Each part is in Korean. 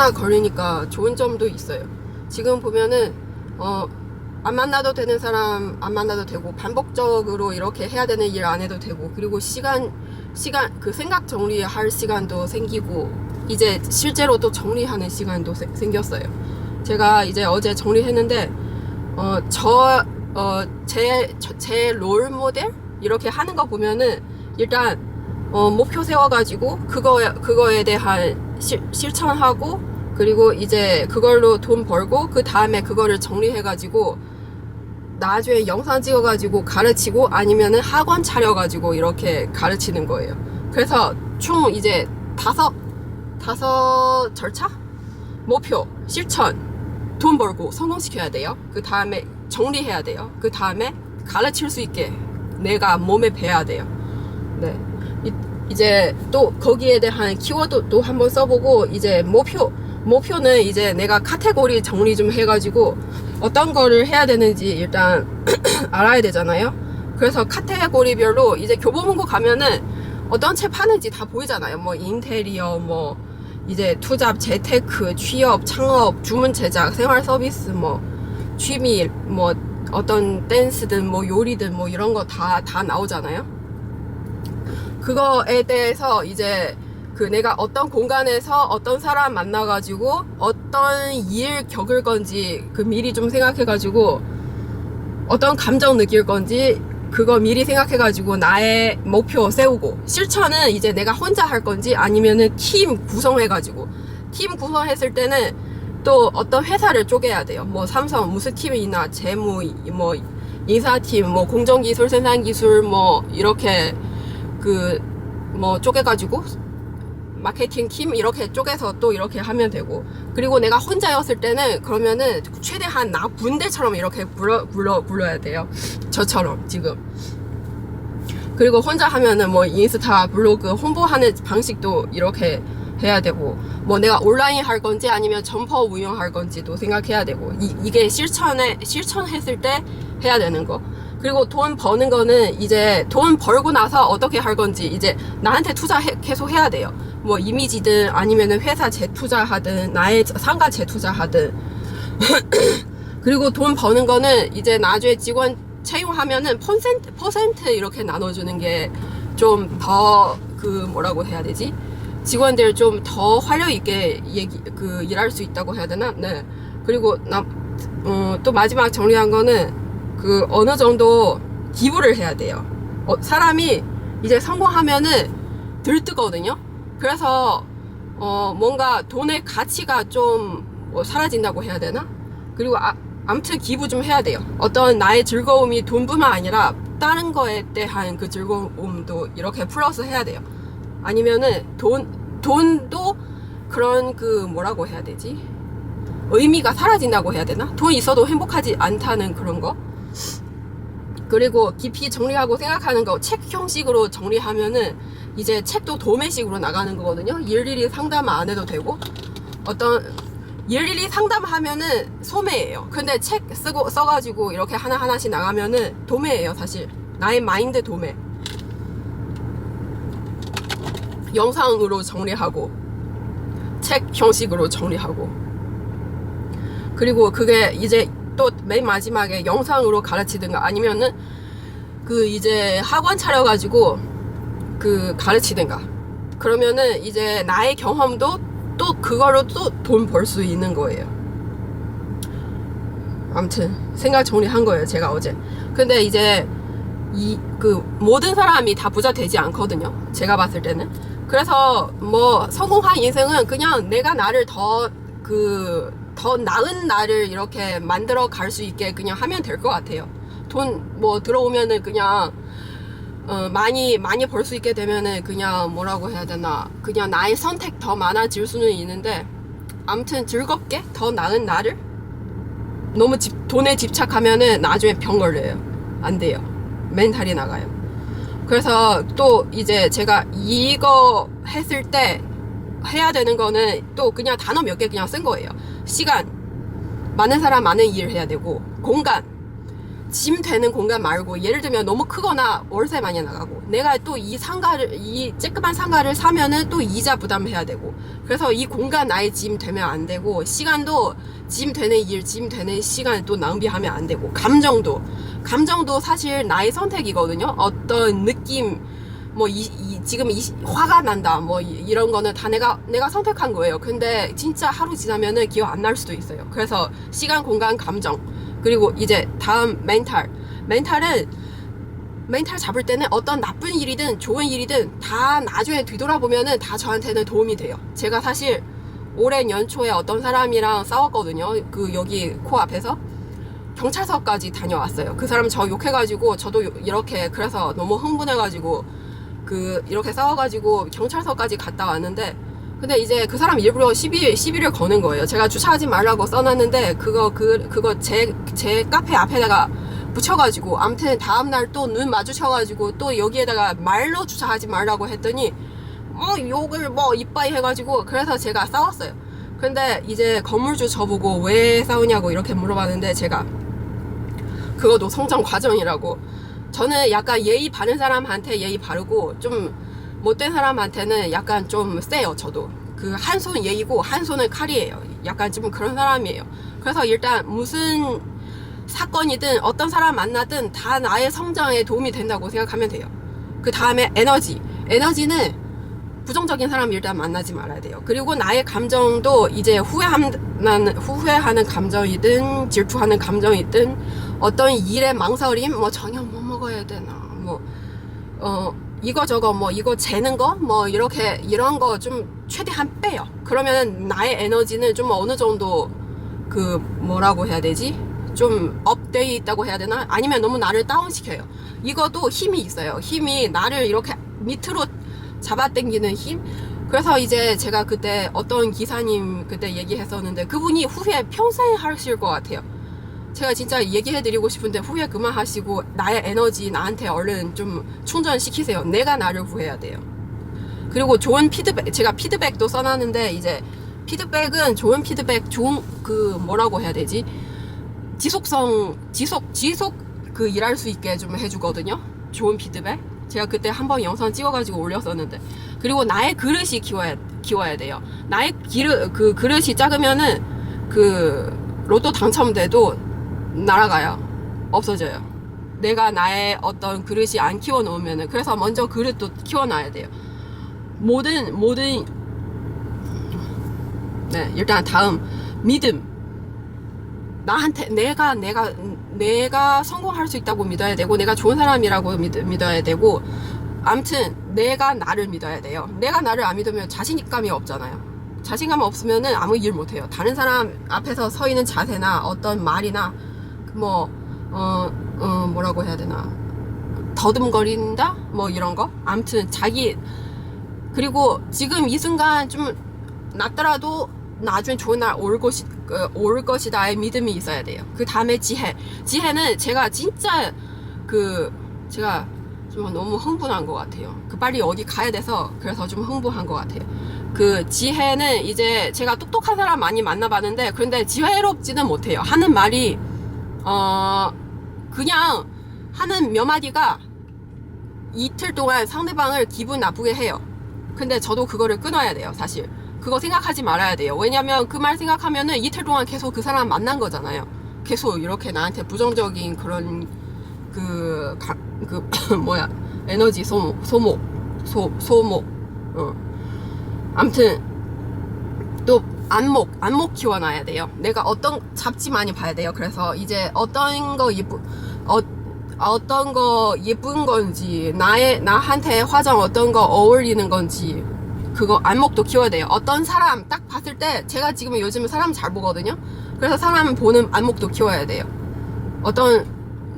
코, 코로나 걸리니까 좋은 점도 있어요. 지금 보면은 어, 안 만나도 되는 사람 안 만나도 되고 반복적으로 이렇게 해야 되는 일 안 해도 되고 그리고 시간 시간 그 생각 정리할 시간도 생기고 이제 실제로 또 정리하는 시간도 세- 생겼어요. 제가 이제 어제 정리했는데 어저어제제 롤 모델 이렇게 하는 거 보면은 일단 어, 목표 세워가지고 그거 그거에 대한 실, 실천하고 그리고 이제 그걸로 돈 벌고 그 다음에 그거를 정리해가지고 나중에 영상 찍어가지고 가르치고 아니면은 학원 차려가지고 이렇게 가르치는 거예요. 그래서 총 이제 다섯 다섯 절차 목표 실천 돈 벌고 성공시켜야 돼요. 그 다음에 정리해야 돼요. 그 다음에 가르칠 수 있게 내가 몸에 배야 돼요. 네. 이, 이제 또 거기에 대한 키워드도 한번 써보고 이제 목표 목표는 이제 내가 카테고리 정리 좀 해가지고 어떤 거를 해야 되는지 일단 알아야 되잖아요. 그래서 카테고리별로 이제 교보문고 가면은 어떤 책 파는지 다 보이잖아요. 뭐 인테리어, 뭐 이제 투잡, 재테크, 취업, 창업, 주문 제작, 생활 서비스, 뭐 취미, 뭐 어떤 댄스든 뭐 요리든 뭐 이런 거 다 다 나오잖아요. 그거에 대해서 이제 그 내가 어떤 공간에서 어떤 사람 만나가지고 어떤 일 겪을 건지 그 미리 좀 생각해가지고 어떤 감정 느낄 건지 그거 미리 생각해가지고 나의 목표 세우고 실천은 이제 내가 혼자 할 건지 아니면은 팀 구성해가지고 팀 구성했을 때는 또 어떤 회사를 쪼개야 돼요. 뭐 삼성 무슨 팀이 있나 재무 뭐 인사팀 뭐 공정기술 생산기술 뭐 이렇게 그 뭐 쪼개가지고 마케팅 팀 이렇게 쪼개서 또 이렇게 하면 되고. 그리고 내가 혼자였을 때는 그러면은 최대한 나 군대처럼 이렇게 불러 불러 불러야 돼요. 저처럼 지금. 그리고 혼자 하면은 뭐 인스타 블로그 홍보하는 방식도 이렇게 해야 되고. 뭐 내가 온라인 할 건지 아니면 점퍼 운영할 건지도 생각해야 되고. 이, 이게 실천에 실천했을 때 해야 되는 거. 그리고 돈 버는 거는 이제 돈 벌고 나서 어떻게 할 건지 이제 나한테 투자 해, 계속 해야 돼요. 뭐 이미지든 아니면은 회사 재투자하든 나의 상가 재투자하든 그리고 돈 버는 거는 이제 나중에 직원 채용하면은 퍼센트 퍼센트 이렇게 나눠주는 게 좀 더 그 뭐라고 해야 되지? 직원들 좀 더 활력 있게 얘기 그 일할 수 있다고 해야 되나? 네. 그리고 나또 마지막 정리한 거는 그 어느 정도 기부를 해야 돼요. 어, 사람이 이제 성공하면은 들뜨거든요. 그래서 어, 뭔가 돈의 가치가 좀 뭐 사라진다고 해야 되나? 그리고 아, 아무튼 기부 좀 해야 돼요. 어떤 나의 즐거움이 돈뿐만 아니라 다른 거에 대한 그 즐거움도 이렇게 플러스 해야 돼요. 아니면은 돈 돈도 그런 그 뭐라고 해야 되지? 의미가 사라진다고 해야 되나? 돈 있어도 행복하지 않다는 그런 거. 그리고 깊이 정리하고 생각하는 거 책 형식으로 정리하면은 이제 책도 도매식으로 나가는 거거든요. 일일이 상담 안 해도 되고 어떤 일일이 상담하면은 소매예요. 근데 책 쓰고 써가지고 이렇게 하나 하나씩 나가면은 도매예요, 사실. 나의 마인드 도매. 영상으로 정리하고 책 형식으로 정리하고 그리고 그게 이제 또 맨 마지막에 영상으로 가르치든가 아니면은 그 이제 학원 차려가지고 그 가르치든가 그러면은 이제 나의 경험도 또 그거로 또 돈 벌 수 있는 거예요. 아무튼 생각 정리한 거예요 제가 어제. 근데 이제 이 그 모든 사람이 다 부자 되지 않거든요. 제가 봤을 때는. 그래서 뭐 성공한 인생은 그냥 내가 나를 더그 더 나은 나를 이렇게 만들어 갈 수 있게 그냥 하면 될 것 같아요. 돈 뭐 들어오면은 그냥 어, 많이 많이 벌 수 있게 되면은 그냥 뭐라고 해야 되나 그냥 나의 선택 더 많아질 수는 있는데 아무튼 즐겁게 더 나은 나를 너무 집, 돈에 집착하면은 나중에 병 걸려요. 안 돼요. 멘탈이 나가요. 그래서 또 이제 제가 이거 했을 때 해야 되는 거는 또 그냥 단어 몇 개 그냥 쓴 거예요. 시간, 많은 사람 많은 일 해야 되고, 공간, 짐 되는 공간 말고 예를 들면 너무 크거나 월세 많이 나가고 내가 또 이 상가를 이 쬐끄만 상가를 사면은 또 이자 부담해야 되고 그래서 이 공간 나의 짐 되면 안 되고 시간도 짐 되는 일, 짐 되는 시간을 또 낭비하면 안 되고 감정도. 감정도 사실 나의 선택이거든요. 어떤 느낌 뭐 이, 이- 지금 이, 화가 난다 뭐 이- 이런 거는 다 내가 내가 선택한 거예요. 근데 진짜 하루 지나면은 기억 안 날 수도 있어요. 그래서 시간, 공간, 감정 그리고 이제 다음 멘탈 멘탈은 멘탈 잡을 때는 어떤 나쁜 일이든 좋은 일이든 다 나중에 뒤돌아보면은 다 저한테는 도움이 돼요. 제가 사실 올해 연초에 어떤 사람이랑 싸웠거든요. 그 여기 코앞에서 경찰서까지 다녀왔어요. 그 사람 저 욕해가지고 저도 요- 이렇게 그래서 너무 흥분해가지고 그 이렇게 싸워가지고 경찰서까지 갔다 왔는데 근데 이제 그 사람 일부러 시비 시비를 거는 거예요. 제가 주차하지 말라고 써놨는데 그거 그 그거 제 제 카페 앞에다가 붙여가지고 아무튼 다음 날 또 눈 마주쳐가지고 또 여기에다가 말로 주차하지 말라고 했더니 뭐 욕을 뭐 이빠이 해가지고 그래서 제가 싸웠어요. 근데 이제 건물주 저보고 왜 싸우냐고 이렇게 물어봤는데 제가 그거도 성장 과정이라고 저는 약간 예의 바른 사람한테 예의 바르고 좀 못된 사람한테는 약간 좀 세요 저도. 그 한 손 예의고 한 손은 칼이에요. 약간 좀 그런 사람이에요. 그래서 일단 무슨 사건이든 어떤 사람 만나든 다 나의 성장에 도움이 된다고 생각하면 돼요. 그 다음에 에너지. 에너지는 부정적인 사람 일단 만나지 말아야 돼요. 그리고 나의 감정도 이제 후회하는 후회하는 감정이든 질투하는 감정이든 어떤 일의 망설임, 뭐뭐 어 이거 저거 뭐 이거 재는 거 뭐 이렇게 이런 거 좀 최대한 빼요. 그러면 나의 에너지는 좀 어느 정도 그 뭐라고 해야 되지? 좀 업되어 있다고 해야 되나? 아니면 너무 나를 다운시켜요. 이것도 힘이 있어요. 힘이 나를 이렇게 밑으로 잡아당기는 힘? 그래서 이제 제가 그때 어떤 기사님 그때 얘기했었는데 그분이 후회 평생 하실 것 같아요. 제가 진짜 얘기해드리고 싶은데 후회 그만하시고 나의 에너지 나한테 얼른 좀 충전시키세요. 내가 나를 후회해야 돼요. 그리고 좋은 피드백, 제가 피드백도 써놨는데 이제 피드백은 좋은 피드백, 좋은 그 뭐라고 해야 되지? 지속성, 지속, 지속 그 일할 수 있게 좀 해주거든요. 좋은 피드백. 제가 그때 한 번 영상 찍어가지고 올렸었는데. 그리고 나의 그릇이 키워야, 키워야 돼요. 나의 기르, 그 그릇이 작으면은 그 로또 당첨돼도 날아가요. 없어져요. 내가 나의 어떤 그릇이 안 키워 놓으면은 그래서 먼저 그릇도 키워놔야 돼요. 모든 모든 네 일단 다음 믿음 나한테 내가 내가 내가 성공할 수 있다고 믿어야 되고 내가 좋은 사람이라고 믿, 믿어야 되고 암튼 내가 나를 믿어야 돼요. 내가 나를 안 믿으면 자신감이 없잖아요. 자신감 없으면은 아무 일 못해요. 다른 사람 앞에서 서 있는 자세나 어떤 말이나 뭐 어, 어 뭐라고 해야 되나 더듬거린다 뭐 이런 거 암튼 자기 그리고 지금 이 순간 좀 낫더라도 나중에 좋은 날 올 것이 어, 올 것이다의 믿음이 있어야 돼요. 그 다음에 지혜. 지혜는 제가 진짜 그 제가 좀 너무 흥분한 것 같아요. 그 빨리 어디 가야 돼서 그래서 좀 흥분한 것 같아요. 그 지혜는 이제 제가 똑똑한 사람 많이 만나봤는데 그런데 지혜롭지는 못해요. 하는 말이 어 그냥 하는 몇 마디가 이틀 동안 상대방을 기분 나쁘게 해요. 근데 저도 그거를 끊어야 돼요, 사실. 그거 생각하지 말아야 돼요. 왜냐면 그 말 생각하면은 이틀 동안 계속 그 사람 만난 거잖아요. 계속 이렇게 나한테 부정적인 그런 그, 가, 그, 뭐야, 에너지 소모, 소모, 소, 소모, 어. 또, 안목, 안목 키워놔야 돼요. 내가 어떤, 잡지 많이 봐야 돼요. 그래서 이제 어떤 거 예쁘, 어, 어떤 거 예쁜 건지, 나의, 나한테 화장 어떤 거 어울리는 건지, 그거 안목도 키워야 돼요. 어떤 사람 딱 봤을 때, 제가 지금 요즘 사람 잘 보거든요? 그래서 사람 보는 안목도 키워야 돼요. 어떤,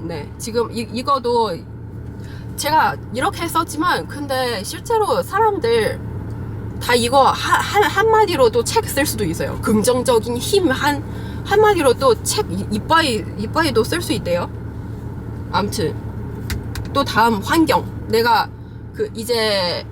네, 지금 이, 이거도 제가 이렇게 썼지만, 근데 실제로 사람들 다 이거 한, 한, 한마디로도 책 쓸 수도 있어요. 긍정적인 힘 한, 한마디로 또책 이빠이, 이빠이도 쓸 수 있대요. 암튼. 또 다음 환경. 내가 그 이제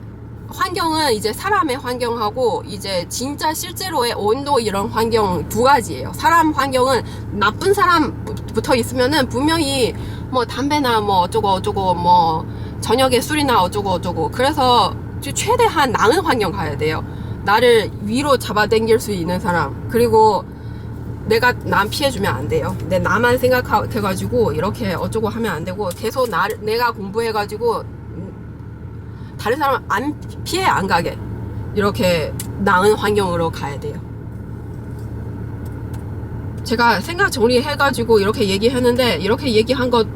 환경은 이제 사람의 환경하고 이제 진짜 실제로의 온도 이런 환경 두 가지예요. 사람 환경은 나쁜 사람부터 있으면은 분명히 뭐 담배나 뭐 어쩌고 어쩌고 뭐 저녁에 술이나 어쩌고 어쩌고 그래서 최대한 나은 환경 가야 돼요. 나를 위로 잡아당길 수 있는 사람 그리고 내가 남 피해주면 안 돼요. 내 나만 생각해가지고 이렇게 어쩌고 하면 안 되고 계속 나 내가 공부해가지고 다른 사람 안 피해 안 가게 이렇게 나은 환경으로 가야 돼요. 제가 생각 정리해가지고 이렇게 얘기했는데 이렇게 얘기한 것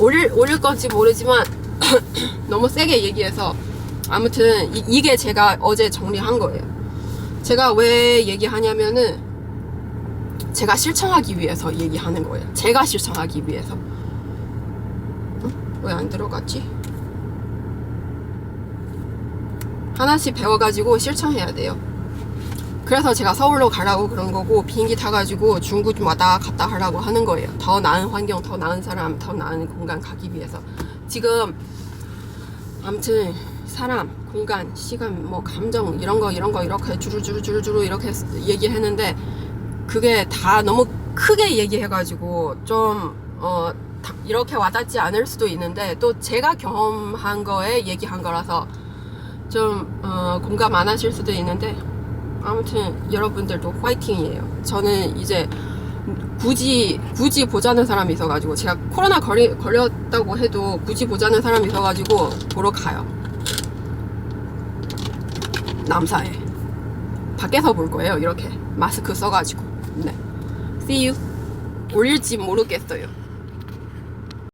올릴 올릴 건지 모르지만 너무 세게 얘기해서 아무튼 이, 게 제가 어제 정리한 거예요. 제가 왜 얘기하냐면은 제가 실천하기 위해서 얘기하는 거예요. 제가 실천하기 위해서. 왜안 들어갔지? 하나씩 배워가지고 실천해야 돼요. 그래서 제가 서울로 가라고 그런 거고 비행기 타가지고 중국 좀 왔다 갔다 하라고 하는 거예요. 더 나은 환경, 더 나은 사람, 더 나은 공간 가기 위해서. 지금 아무튼 사람, 공간, 시간, 뭐 감정 이런 거 이런 거 이렇게 주르주르주르주르 이렇게 얘기했는데 그게 다 너무 크게 얘기해가지고 좀 어, 다 이렇게 와닿지 않을 수도 있는데 또 제가 경험한 거에 얘기한 거라서 좀 어, 공감 안 하실 수도 있는데 아무튼 여러분들도 화이팅이에요. 저는 이제 굳이 굳이 보자는 사람이 있어가지고 제가 코로나 걸리, 걸렸다고 해도 굳이 보자는 사람이 있어가지고 보러 가요. 남사에 밖에서 볼 거예요. 이렇게 마스크 써가지고 네. See you. 올릴지 모르겠어요.